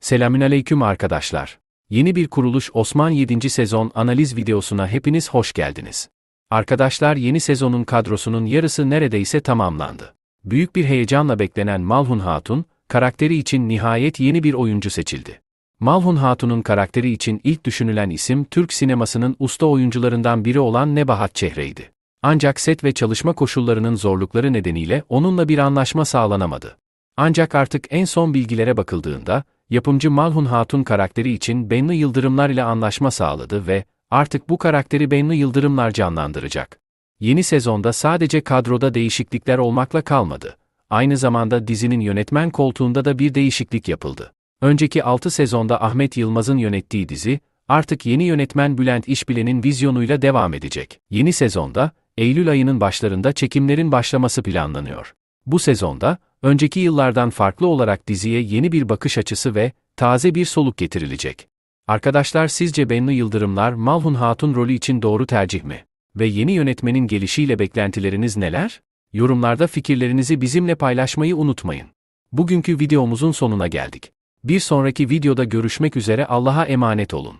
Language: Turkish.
Selamünaleyküm arkadaşlar. Yeni bir kuruluş Osman 7. sezon analiz videosuna hepiniz hoş geldiniz. Arkadaşlar yeni sezonun kadrosunun yarısı neredeyse tamamlandı. Büyük bir heyecanla beklenen Malhun Hatun, karakteri için nihayet yeni bir oyuncu seçildi. Malhun Hatun'un karakteri için ilk düşünülen isim Türk sinemasının usta oyuncularından biri olan Nebahat Çehre'ydi. Ancak set ve çalışma koşullarının zorlukları nedeniyle onunla bir anlaşma sağlanamadı. Ancak artık en son bilgilere bakıldığında, yapımcı Malhun Hatun karakteri için Bennu Yıldırımlar ile anlaşma sağladı ve artık bu karakteri Bennu Yıldırımlar canlandıracak. Yeni sezonda sadece kadroda değişiklikler olmakla kalmadı. Aynı zamanda dizinin yönetmen koltuğunda da bir değişiklik yapıldı. Önceki 6 sezonda Ahmet Yılmaz'ın yönettiği dizi, artık yeni yönetmen Bülent İşbilen'in vizyonuyla devam edecek. Yeni sezonda, Eylül ayının başlarında çekimlerin başlaması planlanıyor. Bu sezonda, önceki yıllardan farklı olarak diziye yeni bir bakış açısı ve taze bir soluk getirilecek. Arkadaşlar sizce Bennu Yıldırımlar Malhun Hatun rolü için doğru tercih mi? Ve yeni yönetmenin gelişiyle beklentileriniz neler? Yorumlarda fikirlerinizi bizimle paylaşmayı unutmayın. Bugünkü videomuzun sonuna geldik. Bir sonraki videoda görüşmek üzere Allah'a emanet olun.